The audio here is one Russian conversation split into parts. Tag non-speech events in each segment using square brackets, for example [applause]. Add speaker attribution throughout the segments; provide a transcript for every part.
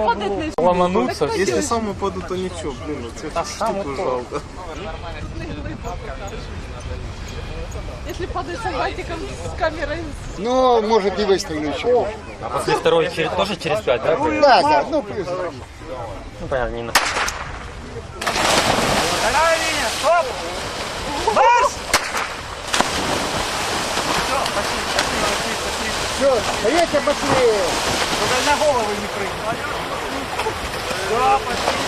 Speaker 1: Кричите, когда па- падает на
Speaker 2: Ломануться.
Speaker 3: Если сам упаду, то ничего, блин, ну цветы штуку жалко.
Speaker 1: Если падает с салатиком с камерой.
Speaker 4: Ну, может, не выстрелю еще.
Speaker 2: А после второй через, тоже через пять, да?
Speaker 4: Да, да, ну, плюс.
Speaker 2: Ну, понятно, не на-
Speaker 4: Все, давайте быстрее.
Speaker 5: Давай,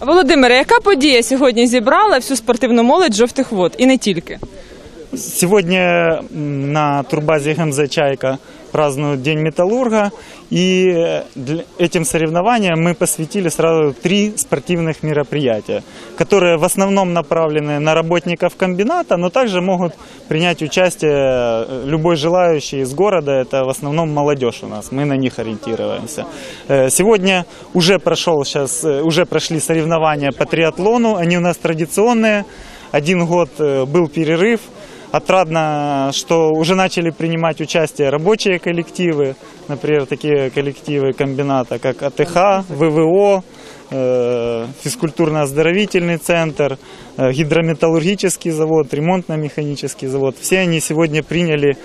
Speaker 6: Володимире, яка подія сьогодні зібрала всю спортивну молодь жовтих вод і не тільки?
Speaker 5: Сегодня м, на турбазе ГМЗ «Чайка» празднуют День металлурга. И э, этим соревнованиям мы посвятили сразу три спортивных мероприятия, которые в основном направлены на работников комбината, но также могут принять участие э, любой желающий из города. Это в основном молодежь у нас, мы на них ориентируемся. Э, Сегодня уже, прошел, сейчас, уже прошли соревнования по триатлону, они у нас традиционные. Один год был перерыв, Отрадно, что уже начали принимать участие рабочие коллективы, например, такие коллективы комбината, как АТХ, ВВО, э, физкультурно-оздоровительный центр, э, гидрометаллургический завод, ремонтно-механический завод. Все они сегодня приняли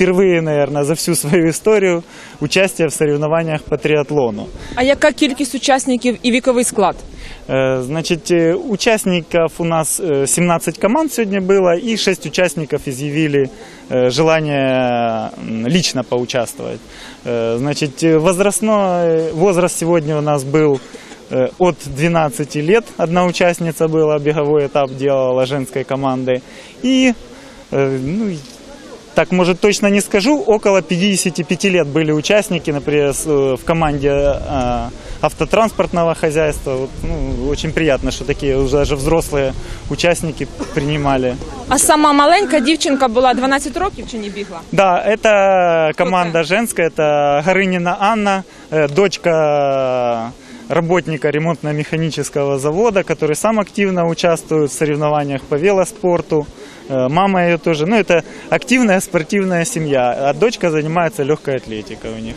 Speaker 5: впервые, наверное, за всю свою историю участие в соревнованиях по триатлону.
Speaker 6: А яка кількість учасників і віковий склад?
Speaker 5: Э, Значит, э, участников у нас э, 17 команд сегодня было, и 6 участников изъявили э, желание м, лично поучаствовать. Э, Значит, э, возрастной возраст сегодня у нас был э, от 12 лет. Одна участница была, беговой этап делала женской команды. И, э, ну, и так, может, точно не скажу, около 55 лет были участники, например, с- э, в команде э, автотранспортного хозяйства. Вот, ну, очень приятно, что такие уже даже взрослые участники принимали.
Speaker 6: А сама маленька дівчинка була 12 років чи не бігла?
Speaker 5: Да, это команда женская, это Горынина Анна, э, дочка работника ремонтно-механического завода, который сам активно участвует в соревнованиях по велоспорту. Э, Мама ее тоже. Ну, это активная спортивная семья. А дочка занимается легкой атлетикой у них.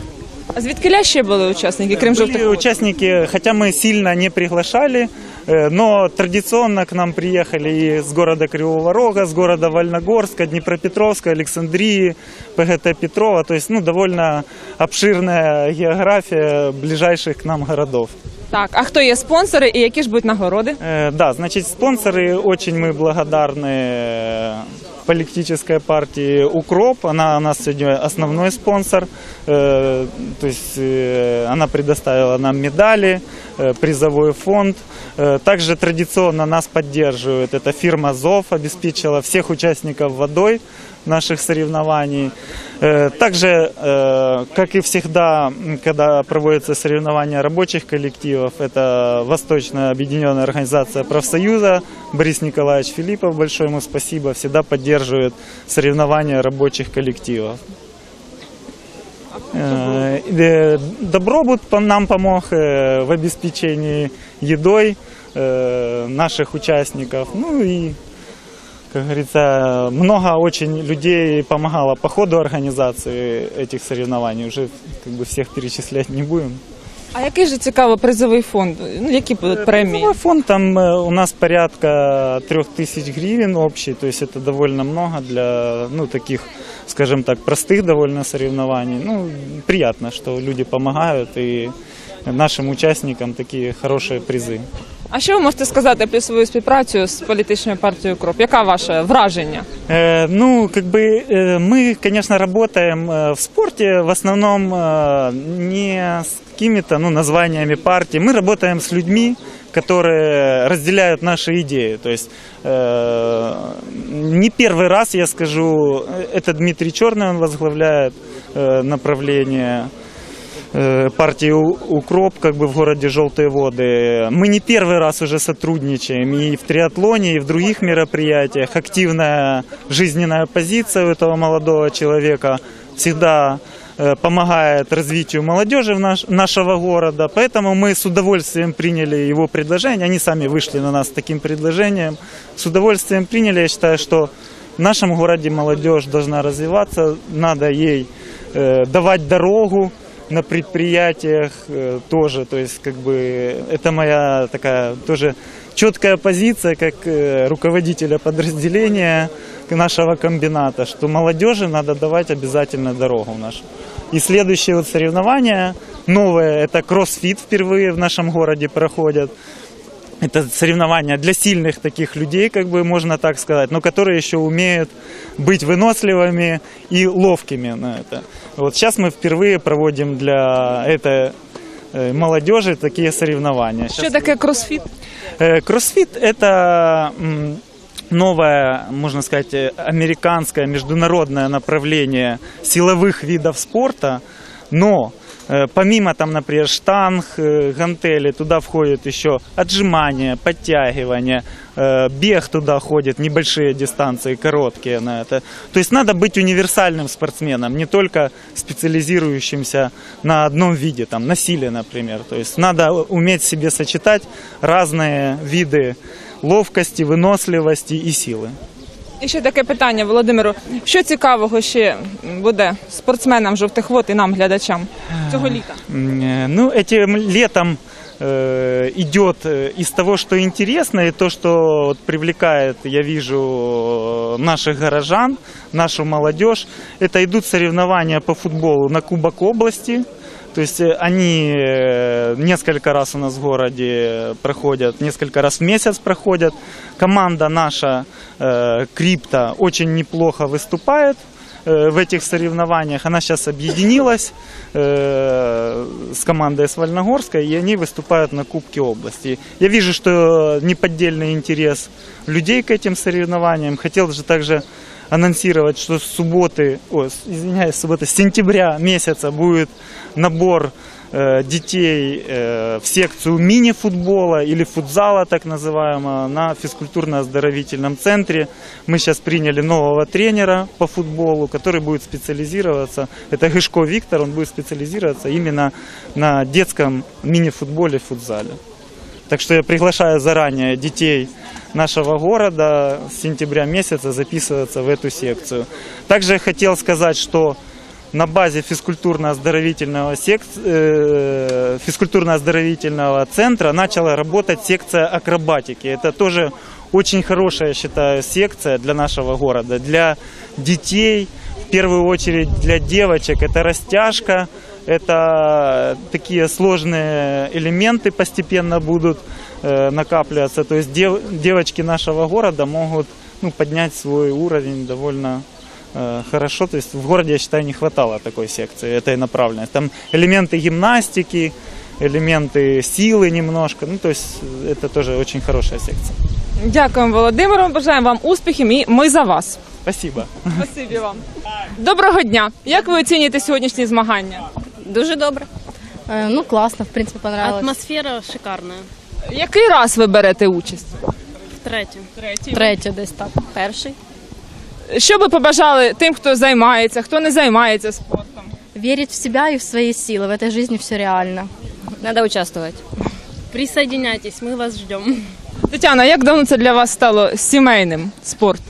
Speaker 6: А звідки ще були учасники, крім
Speaker 5: Были
Speaker 6: жовтих
Speaker 5: участники, хотя мы сильно не приглашали, э, но традиционно к нам приехали и с города Кривого Рога, с города Вольногорска, Днепропетровска, Александрии, ПГТ Петрова. То есть, ну, довольно обширная география ближайших к нам городов.
Speaker 6: Так, а хто є спонсори і які ж будуть нагороди?
Speaker 5: Э, Да, значит, спонсоры очень мы благодарны э, политической партии «Укроп». Она у нас сегодня основной спонсор. Э, То есть э, она предоставила нам медали, э, призовой фонд. Э, Также традиционно нас поддерживает эта фирма ЗОВ, обеспечила всех участников водой наших соревнований. Э, Также, э, как и всегда, когда проводятся соревнования рабочих коллективов, это Восточная объединенная организация профсоюза, Борис Николаевич Филиппов, большое ему спасибо, всегда поддерживает соревнования рабочих коллективов. Э, Добробут по- нам помог в обеспечении едой наших участников. Ну и, как говорится, много очень людей помогало по ходу организации этих соревнований. Уже как бы всех перечислять не будем.
Speaker 6: А який же цікаво призовий фонд? Ну, які будуть премії?
Speaker 5: Призовой фонд там э, у нас порядка трех тысяч гривен общий, то есть это довольно много для, ну, таких, скажем так, простых довольно соревнований. Ну, приятно, что люди помогают и нашим участникам такие хорошие призы.
Speaker 6: А що ви можете сказати про свою співпрацю з політичною партією КРОП? Яка ваше враження?
Speaker 5: Э, ну, как бы э, мы, конечно, работаем э, в спорте, в основном э, не с какими-то ну, названиями партий. Мы работаем с людьми, которые разделяют наши идеи. То есть э, не первый раз, я скажу, э, это Дмитрий Черный, он возглавляет э, направление э, партии «Укроп» как бы в городе Желтые Воды. Мы не первый раз уже сотрудничаем и в триатлоне, и в других мероприятиях. Активная жизненная позиция у этого молодого человека всегда э, помогает развитию молодежи в наш- нашего города. Поэтому мы с удовольствием приняли его предложение. Они сами вышли на нас с таким предложением. С удовольствием приняли. Я считаю, что в нашем городе молодежь должна развиваться. Надо ей э, давать дорогу на предприятиях э, тоже. То есть, как бы, это моя такая тоже четкая позиция, как э, руководителя подразделения нашего комбината, что молодежи надо давать обязательно дорогу нашу. И следующие вот соревнования новые, это кроссфит впервые в нашем городе проходят. Это соревнования для сильных таких людей, как бы можно так сказать, но которые еще умеют быть выносливыми и ловкими на это. Вот сейчас мы впервые проводим для этой э, молодежи такие соревнования.
Speaker 6: Що
Speaker 5: Щас-
Speaker 6: таке кросфіт?
Speaker 5: Э, Кроссфит – это новое, можно сказать, э, американское международное направление силовых видов спорта, но помимо там, например, штанг, гантели, туда входит еще отжимания, подтягивания, бег туда ходит, небольшие дистанции, короткие на это. То есть надо быть универсальным спортсменом, не только специализирующимся на одном виде, там, на силе, например. То есть надо уметь в себе сочетать разные виды ловкости, выносливости и силы.
Speaker 6: І ще таке питання, Володимиру. Що цікавого ще буде спортсменам жовтих вод і нам, глядачам, цього літа?
Speaker 5: М, э, Ну, этим летом э, идет э, из того, что интересно, и то, что привлекает, я вижу, э, наших горожан, нашу молодежь, это идут соревнования по футболу на Кубок области. То есть э, они э, несколько раз у нас в городе проходят, несколько раз в месяц проходят. Команда наша э, Крипта очень неплохо выступает э, в этих соревнованиях. Она сейчас объединилась э, с командой Свальногорской, и они выступают на Кубке области. Я вижу, что неподдельный интерес людей к этим соревнованиям. Хотел же также анонсировать, что с субботы, о, с- извиняюсь, с субботы, с сентября месяца будет набор э, детей э, в секцию мини-футбола или футзала, так называемого, на физкультурно-оздоровительном центре. Мы сейчас приняли нового тренера по футболу, который будет специализироваться. Это Гышко Виктор, он будет специализироваться именно на детском мини-футболе, футзале. Так что я приглашаю заранее детей нашего города с сентября месяца записываться в эту секцию. Также хотел сказать, что на базе физкультурно-оздоровительного, сек... э, физкультурно-оздоровительного центра начала работать секция акробатики. Это тоже очень хорошая, считаю, секция для нашего города, для детей, в первую очередь для девочек. Это растяжка, это такие сложные элементы постепенно будут э, накапливаться. То есть дев- девочки нашего города могут ну, поднять свой уровень довольно хорошо. То есть в городе, я считаю, не хватало такой секции, этой направленности. Там элементы гимнастики, элементы силы немножко. Ну, то есть э, это тоже очень хорошая секция.
Speaker 6: Дякуємо, Володимиру. Бажаємо вам успіхів і ми за вас.
Speaker 5: Спасибо.
Speaker 6: Спасибі вам. Доброго дня. Як ви оцінюєте сьогоднішні змагання?
Speaker 7: Дуже добре.
Speaker 8: Э, Ну, классно, в принципе, понравилось.
Speaker 7: Атмосфера шикарна.
Speaker 6: Який раз ви берете участь?
Speaker 7: Втретє.
Speaker 8: Третє десь так.
Speaker 7: Перший.
Speaker 6: Що би побажали тим, хто займається, хто не займається спортом?
Speaker 8: Верить в себя и в свои силы. В этой жизни все реально.
Speaker 7: Надо участвовать. Присоединяйтесь, ми вас ждем.
Speaker 6: Тетяна, як давно це для вас стало сімейним спорт?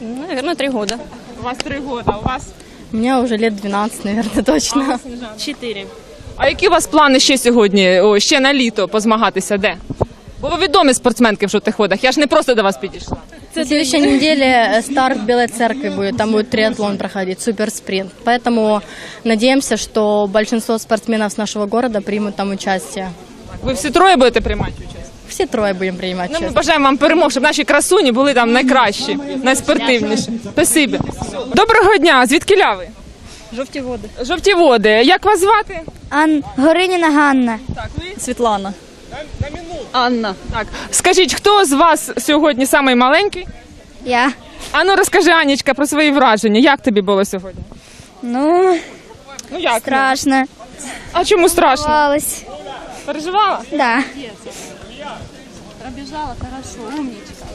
Speaker 7: Ну, Наверное, три года.
Speaker 6: У вас три роки, у вас.
Speaker 8: Мне уже лет 12, наверное, точно.
Speaker 7: Чотири.
Speaker 6: А які у вас плани ще сьогодні, о, ще на літо позмагатися? Де? Бо ви відомі спортсменки в жовтих водах. Я ж не просто до вас підійшла.
Speaker 8: На следующей неделе старт в Белой Церкви будет. Там будет триатлон проходить, суперспринт. Поэтому надеемся, что большинство спортсменов с нашего города примут там участие.
Speaker 6: Ви всі троє будете приймати участь?
Speaker 8: Все трое будем принимать
Speaker 6: Ну, ми
Speaker 8: участие.
Speaker 6: бажаємо вам перемог, щоб наші красуні були там найкращі, найспортивніші. Спасибі. Доброго дня, звідки ви?
Speaker 7: Жовті води.
Speaker 6: Жовті води. Як вас звати?
Speaker 9: Ан... Гориніна Ганна.
Speaker 7: Світлана. Анна.
Speaker 6: Так. Скажіть, хто з вас сьогодні самий маленький?
Speaker 9: Я.
Speaker 6: Ану, розкажи, Анічка, про свої враження. Як тобі було сьогодні?
Speaker 9: Ну,
Speaker 6: Ну як?
Speaker 9: страшно.
Speaker 6: А чому страшно?
Speaker 9: Бавилась.
Speaker 6: Переживала?
Speaker 9: Да.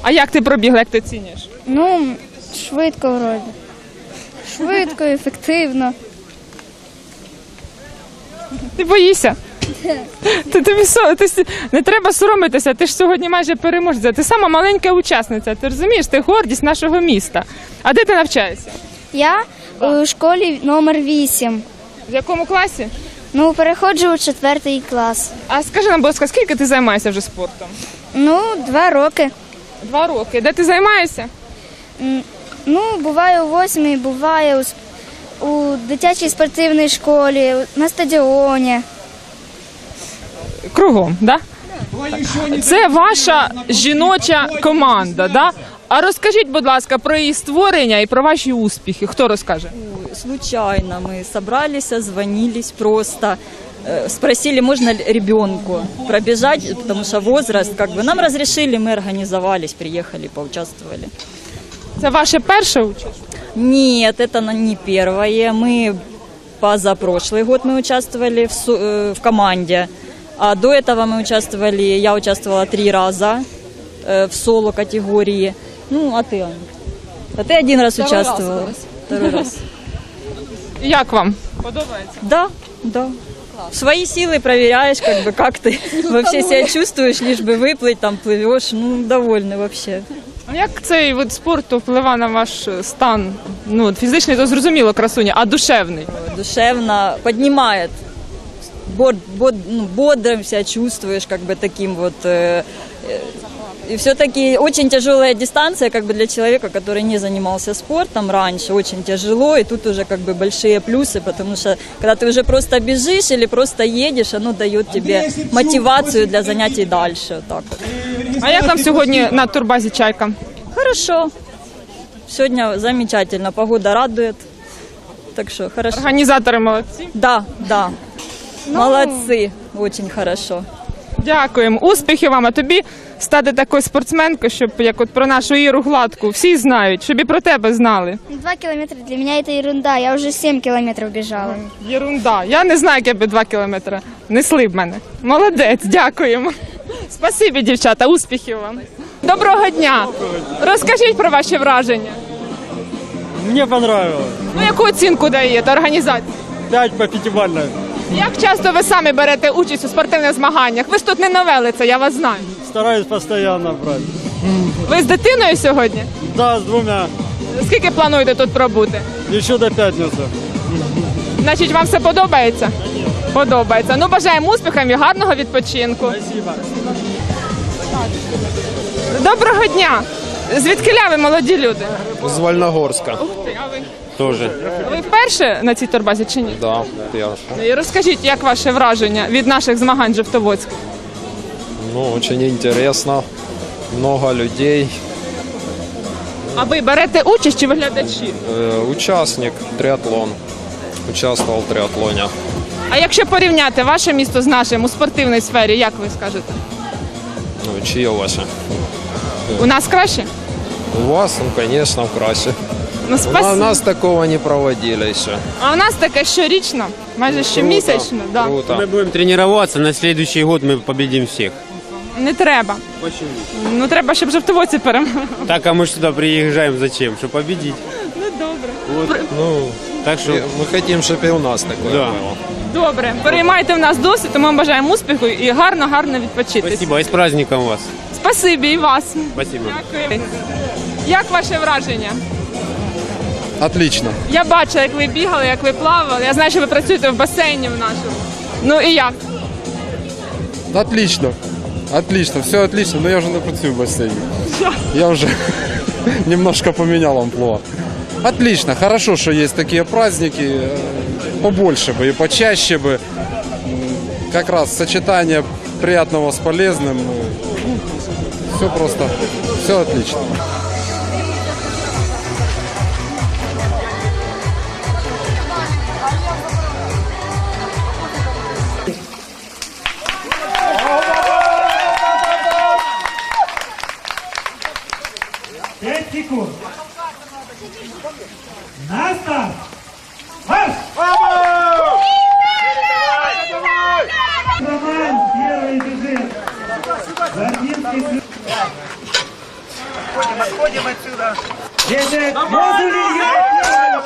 Speaker 6: А як ти пробігла, як ти оцінюєш?
Speaker 9: Ну, швидко вроде. Швидко, ефективно.
Speaker 6: Ти боїшся? Ти, тобі со, ти, с- не треба соромитися, ти ж сьогодні майже переможця. Ти сама маленька учасниця, ти розумієш, ти гордість нашого міста. А де ти навчаєшся?
Speaker 9: Я у школі номер 8.
Speaker 6: В якому класі?
Speaker 9: Ну, переходжу у четвертий клас.
Speaker 6: А скажи нам, будь ласка, скільки ти займаєшся вже спортом?
Speaker 9: Ну, два роки.
Speaker 6: Два роки. Де ти займаєшся?
Speaker 9: М, Ну, буває у восьмій, буває у, сп- у дитячій спортивній школі, на стадіоні
Speaker 6: Кругом, да? Це ваша жіноча команда, да? А розкажіть, будь ласка, про її створення і про ваші успіхи. Хто розкаже?
Speaker 10: Случайно мы собрались, звонились просто. э, Спросили, можно ли ребенку пробежать, потому что возраст, как бы нам разрешили, мы организовались, приехали, поучаствовали.
Speaker 6: Це ваша перша участь?
Speaker 10: Нет, это на- не первое. Мы позапрошлый год мы участвовали в, су- э, в команде, а до этого мы участвовали, я участвовала три раза э, в соло категории. Ну, а ты, Аня? А ты один раз участвовала. Второй раз. [laughs]
Speaker 6: Як вам? Подобається?
Speaker 10: Да, да. Свои силы проверяешь, как бы, как ты [laughs] вообще себя чувствуешь, лишь бы выплыть, там плывешь, ну, довольны вообще.
Speaker 6: А Як цей вид спорту впливає на ваш е, стан? Ну, от фізичний, то зрозуміло, красуня, а душевний?
Speaker 10: Душевно поднимает, бод, бод, ну, бодрым себя чувствуешь, как бы таким вот. э, э, и все-таки очень тяжелая дистанция, как бы для человека, который не занимался спортом раньше, очень тяжело, и тут уже как бы большие плюсы, потому что когда ты уже просто бежишь или просто едешь, оно дает тебе мотивацию для занятий дальше. Вот так вот.
Speaker 6: А як вам сьогодні на турбазі чайка?
Speaker 10: Хорошо. Сегодня замечательно, погода радует. Так что хорошо.
Speaker 6: Організатори молодці.
Speaker 10: Да, да. Молодцы, очень хорошо.
Speaker 6: Дякуємо. Успіхів вам, а тобі стати такою спортсменкою, щоб як от про нашу Іру Гладку всі знають, щоб і про тебе знали.
Speaker 9: Два кілометри для мене це ерунда. Я вже сім кілометрів біжала.
Speaker 6: Єрунда. Я не знаю, як я би два кілометри несли б мене. Молодець, дякуємо. Спасибі, дівчата, успіхів вам. Доброго дня. Розкажіть про ваші враження.
Speaker 3: Мне понравилось.
Speaker 6: Ну, яку оцінку даєте організації?
Speaker 3: 5 по пятибалльной.
Speaker 6: Як часто ви самі берете участь у спортивних змаганнях? Ви ж тут не новелиця, я вас знаю.
Speaker 3: Стараюсь постоянно брать.
Speaker 6: Ви з дитиною сьогодні?
Speaker 3: Да, с двумя.
Speaker 6: Скільки плануєте тут пробути?
Speaker 3: Еще до пятницы.
Speaker 6: Значить, вам все подобається? Подобається. Ну, бажаємо успіхів і гарного відпочинку.
Speaker 3: Спасибо.
Speaker 6: Доброго дня! Звідки ви молоді люди?
Speaker 2: З Вольногорська.
Speaker 6: А ви?
Speaker 2: Тоже.
Speaker 6: Ви вперше на цій турбазі чи ні?
Speaker 2: Да, перше.
Speaker 6: І розкажіть, як ваше враження від наших змагань А ви берете участь чи ви глядачі?
Speaker 2: Э, участник, триатлон. Участвовал в триатлоне.
Speaker 6: А якщо порівняти ваше місто з нашим у спортивній сфері, як ви скажете?
Speaker 2: Ну, чье ваше?
Speaker 6: У нас краще?
Speaker 2: У вас, ну, конечно, краще.
Speaker 6: Ну,
Speaker 2: У
Speaker 6: спасибо.
Speaker 2: на- нас такого не проводили еще.
Speaker 6: А у нас таке щорічно, майже щомісячно. Да.
Speaker 2: Круто.
Speaker 11: Мы будем тренироваться, на следующий год мы победим всех.
Speaker 6: Не треба.
Speaker 11: Почему?
Speaker 6: Ну треба, щоб жовтоводці перемогли.
Speaker 11: Так, а мы ж сюда приезжаем зачем? Чтобы победить.
Speaker 6: Ну добре.
Speaker 11: Вот.
Speaker 2: Ну,
Speaker 11: Так что,
Speaker 2: и мы хотим, чтобы и у нас такое
Speaker 11: Да.
Speaker 2: было.
Speaker 6: Добре. Переймайте в нас досвід, тому ми бажаємо успіху і гарно, гарно відпочити.
Speaker 11: спасибо. И с праздником вас.
Speaker 6: Спасибі і вас.
Speaker 11: Спасибо.
Speaker 6: Дякую. Як ваше враження?
Speaker 3: Отлично.
Speaker 6: Я бачила, як ви бігали, як ви плавали. Я знаю, що ви працюєте в басейні в нашому. Ну і як?
Speaker 3: Отлично. Отлично, все отлично, но я вже не працюю в басейні. [laughs] Я вже [laughs] немножко поменял амплуа. Отлично, хорошо, что есть такие праздники. э, Побольше бы и почаще бы. М, Как раз сочетание приятного с полезным. Все просто, все отлично.
Speaker 5: Бежит. Возле Илья.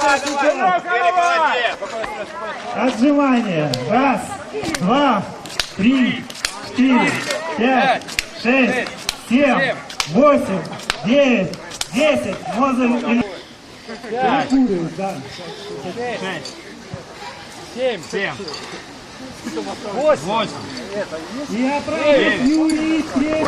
Speaker 5: Отжимание. Раз, два, три, четыре, пять, шесть, семь, восемь, девять, десять. Мозоль Илья. Перекуривай, да. И отправить Юрий Третий.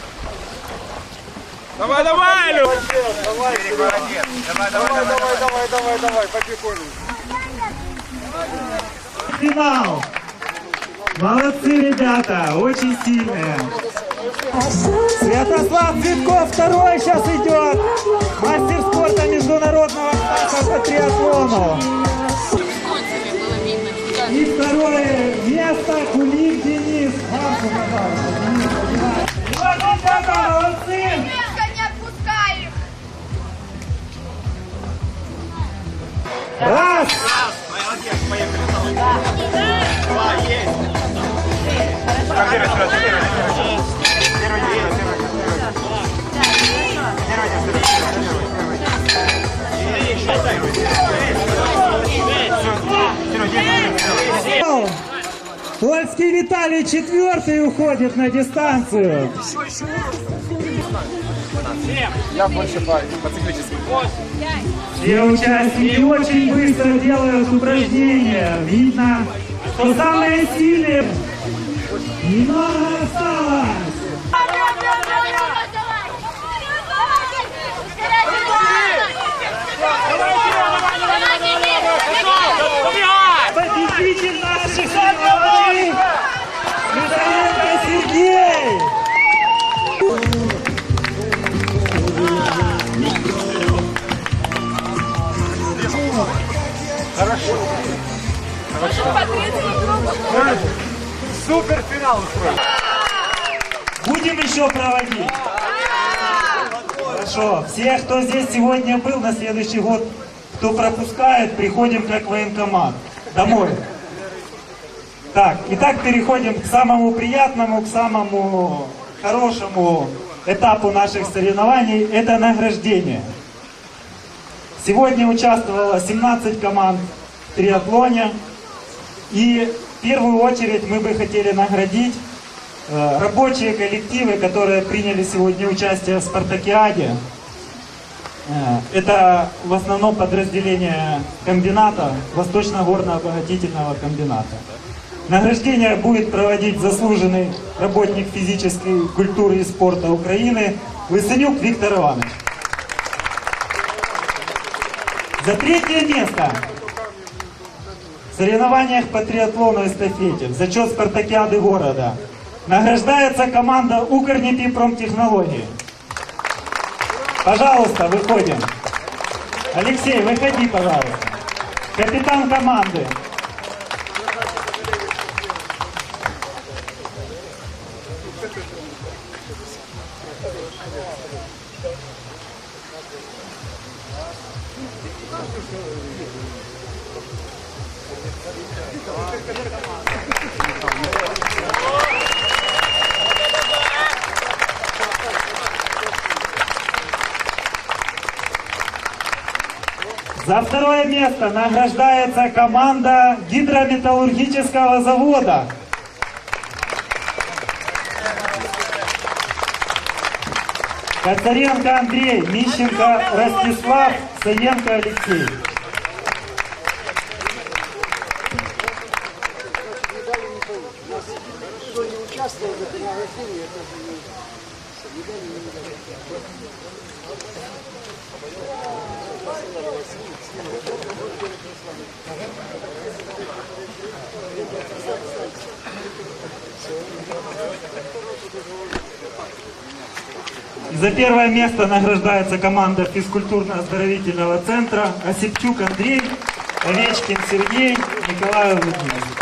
Speaker 11: Давай, давай, Лю!
Speaker 3: Давай, давай, давай, давай, давай, потихоньку.
Speaker 5: Финал. Молодцы, ребята, очень сильные. Святослав Цветков второй сейчас идет. Мастер спорта международного класса по триатлону. И второе место Кулик Денис. Пожалуйста. Вот, ребята, молодцы. Раз. Польский Виталий четвертый уходит на дистанцию.
Speaker 3: Я больше по, по циклическому.
Speaker 5: Все участники очень быстро делают упражнения. Видно, что самые сильные. Немного осталось. Победитель наших соревнований
Speaker 3: Супер финал устроили.
Speaker 5: Будем еще проводить. Хорошо. Все, кто здесь сегодня был, на следующий год, кто пропускает, приходим как военкомат. Домой. Так, итак, переходим к самому приятному, к самому хорошему этапу наших соревнований. Это награждение. Сегодня участвовало 17 команд в триатлоне. И в первую очередь мы бы хотели наградить э, рабочие коллективы, которые приняли сегодня участие в «Спартакиаде». Э, Это в основном подразделение комбината, Восточно-горно-обогатительного комбината. Награждение будет проводить заслуженный работник физической культуры и спорта Украины Лысенюк Виктор Иванович. За третье место в соревнованиях по триатлону эстафете в зачет спартакиады города награждается команда Укрнепипромтехнологии. Пожалуйста, выходим. Алексей, выходи, пожалуйста. Капитан команды. Место награждается команда гидрометаллургического завода. Коцаренко Андрей, Мищенко Ростислав, Саенко Алексей. За первое место награждается команда физкультурно-оздоровительного центра Осипчук Андрей, Овечкин Сергей, Николай Владимир.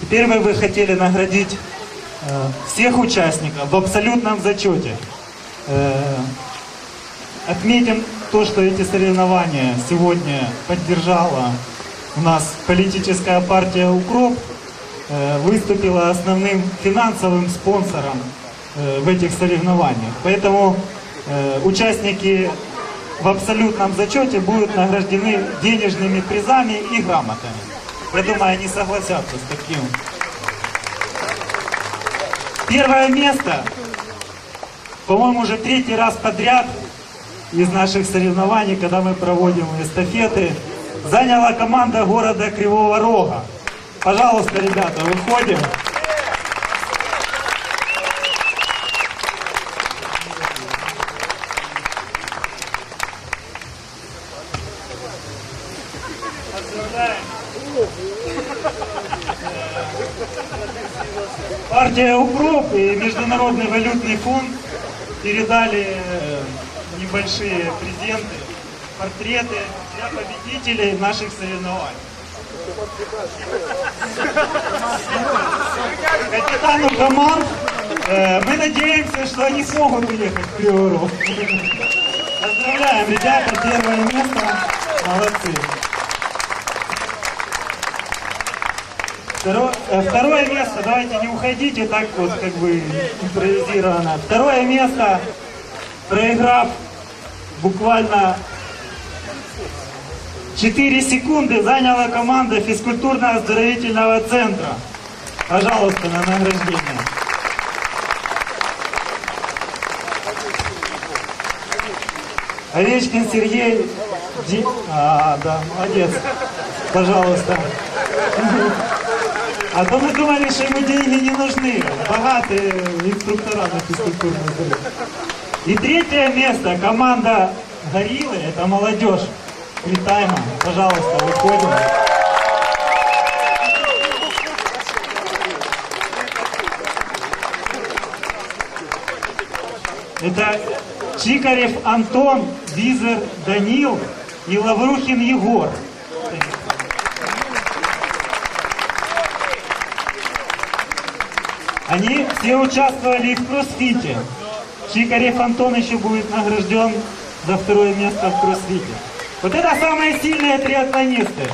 Speaker 5: Теперь мы бы хотели наградить э, всех участников в абсолютном зачете. Э, отметим то, что эти соревнования сегодня поддержала у нас политическая партия «Укроп», выступила основным финансовым спонсором в этих соревнованиях. Поэтому участники в абсолютном зачете будут награждены денежными призами и грамотами. Я думаю, они согласятся с таким. Первое место, по-моему, уже третий раз подряд из наших соревнований, когда мы проводим эстафеты, заняла команда города Кривого Рога. Пожалуйста, ребята, выходим. Партия УКРОП и Международный валютный фонд передали э, небольшие презенты, портреты для победителей наших соревнований. Капитану команд мы надеемся, что они смогут уехать в Рог. Поздравляем, ребята, первое место. Молодцы. Второе, второе место, давайте не уходите так вот как бы импровизированно. Второе место, проиграв буквально 4 секунды, заняла команда физкультурно-оздоровительного центра. Пожалуйста, на награждение. Овечкин Сергей. Ди- А, да, молодец. Пожалуйста. А то мы думали, что ему деньги не нужны. Богатые инструктора на физкультурной здоровье. И третье место. Команда Гориллы. Это молодежь. Витаема. Пожалуйста, выходим. Это Чикарев Антон, Визер Данил, и Лаврухин Егор. Они все участвовали в кроссфите. Чикарев Антон еще будет награжден за второе место в кроссфите. Вот это самые сильные триатлонисты.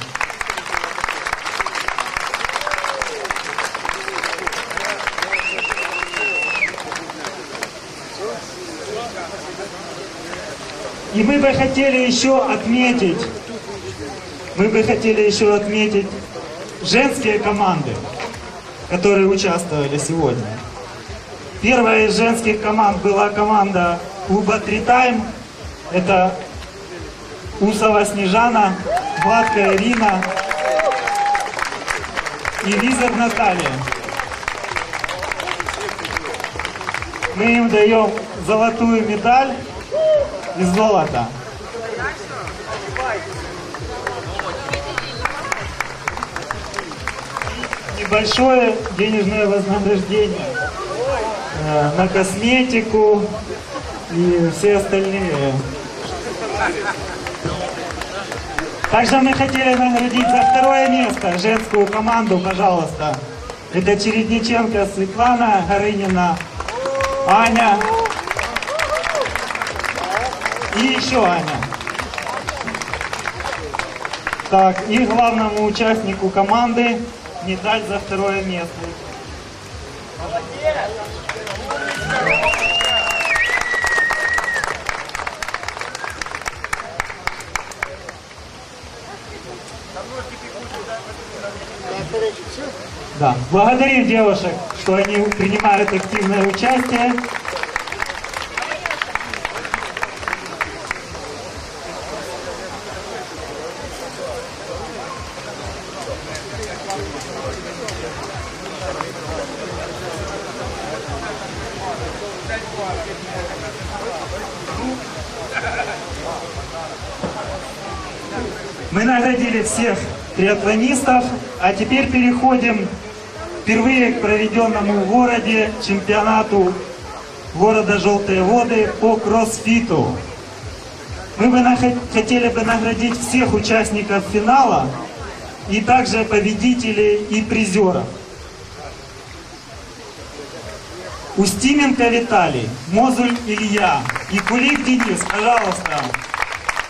Speaker 5: И мы бы хотели еще отметить, мы бы хотели еще отметить женские команды, которые участвовали сегодня. Первая из женских команд была команда клуба «Три Тайм». Это Усова Снежана, Гладкая Ирина и Визер Наталья. Мы им даем золотую медаль и золото. Небольшое денежное вознаграждение э, на косметику и все остальные. Также мы хотели наградить за второе место женскую команду, пожалуйста. Это Чередниченко Светлана, Горынина Аня и еще Аня. Так, и главному участнику команды медаль за второе место. Да. Благодарим девушек, что они принимают активное участие. Мы наградили всех триатлонистов, а теперь переходим впервые к проведенному в городе чемпионату города Желтые Воды по кроссфиту. Мы бы хотели бы наградить всех участников финала и также победителей и призеров. Устименко Виталий, Мозуль Илья и Кулик Денис, пожалуйста,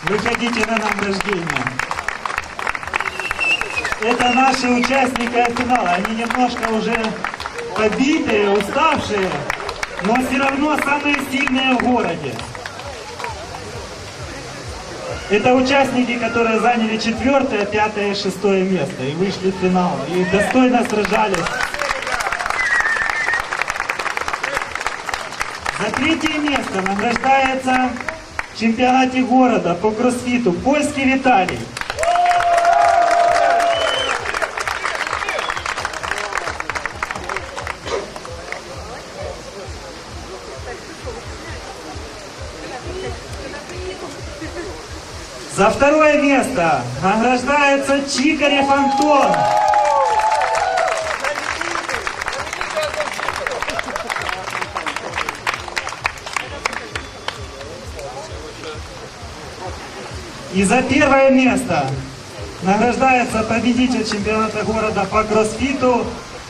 Speaker 5: выходите на награждение. Это наши участники финала. Они немножко уже побитые, уставшие, но все равно самые сильные в городе. Это участники, которые заняли четвертое, пятое шестое место и вышли в финал. И достойно сражались. За третье место награждается чемпионате города по кроссфиту польский Виталий. За второе место награждается Чикарев Антон. И за первое место награждается победитель чемпионата города по кроссфиту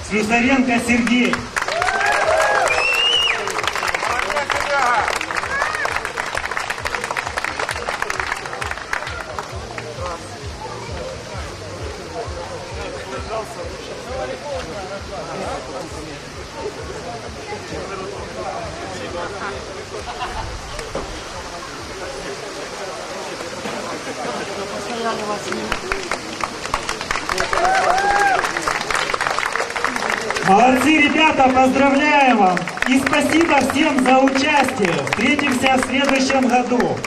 Speaker 5: Слюсаренко Сергей. Ребята, поздравляем вам! И спасибо всем за участие. Встретимся в следующем году.